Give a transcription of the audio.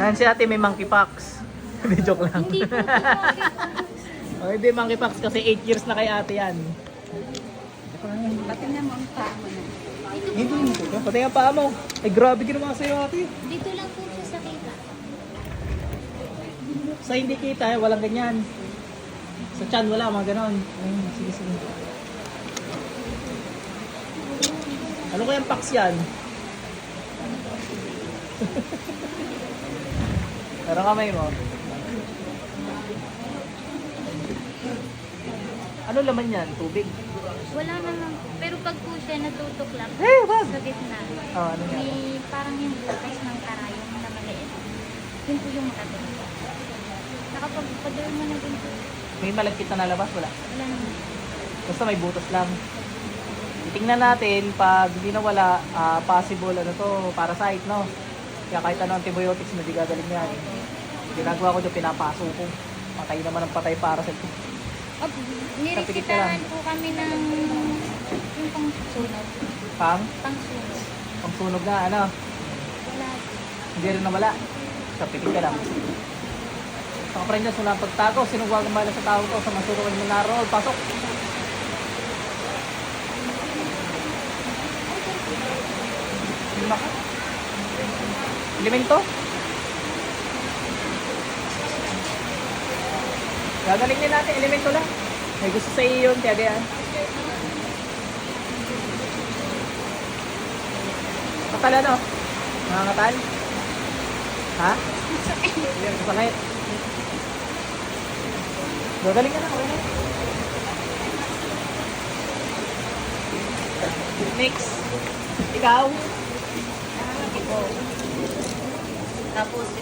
Yan si ate may monkeypox. Hindi, joke lang. Hindi po po oh, hindi monkeypox kasi 8 years na kay ate yan. Pati na mo ang paa mo na. Dito po. mo ito. Pati ang paa mo. Ay, grabe ginawa sa'yo ate. Dito lang po siya sa kita. Sa hindi kita, eh, walang ganyan. Sa chan, wala, mga ganon. Ay, sige, sige. Ano kayang pax yan? Pero kamay mo. Ano laman yan? Tubig? Wala naman. Pero pag po siya natutuklap Eh, wag! sa gitna, Oh, ano yan? may parang yung butas ng karayong na maliit. Yun po yung makatid. Saka pag padala mo na din po, May malagkit na nalabas? Wala. wala naman. Basta may butas lang. Titingnan natin pag hindi na wala, ah, possible ano to, parasite, no? Kaya kahit ano antibiotics na di gagaling yan. Ginagawa ko dyan, pinapaso ko. Patay naman ang patay parasite. Oh, niresitahan po kami ng yung pang sunog. Pang, Pang sunog. pang sunog na, ano, Wala. hindi rin nawala. Sa pikit ka lang. Saka pa rin dyan, sula ang pagtago. Sinuwagan bala sa tao to, sa masurukan mo na roll. Pasok! Lima ka? Elemento? Gagalingin natin, elemento lang. May gusto sa iyo yun, tiyaga yan. Katal ano? Mga katal? Ha? Sakit. Gagaling ka na, okay na. Next. Ikaw? para você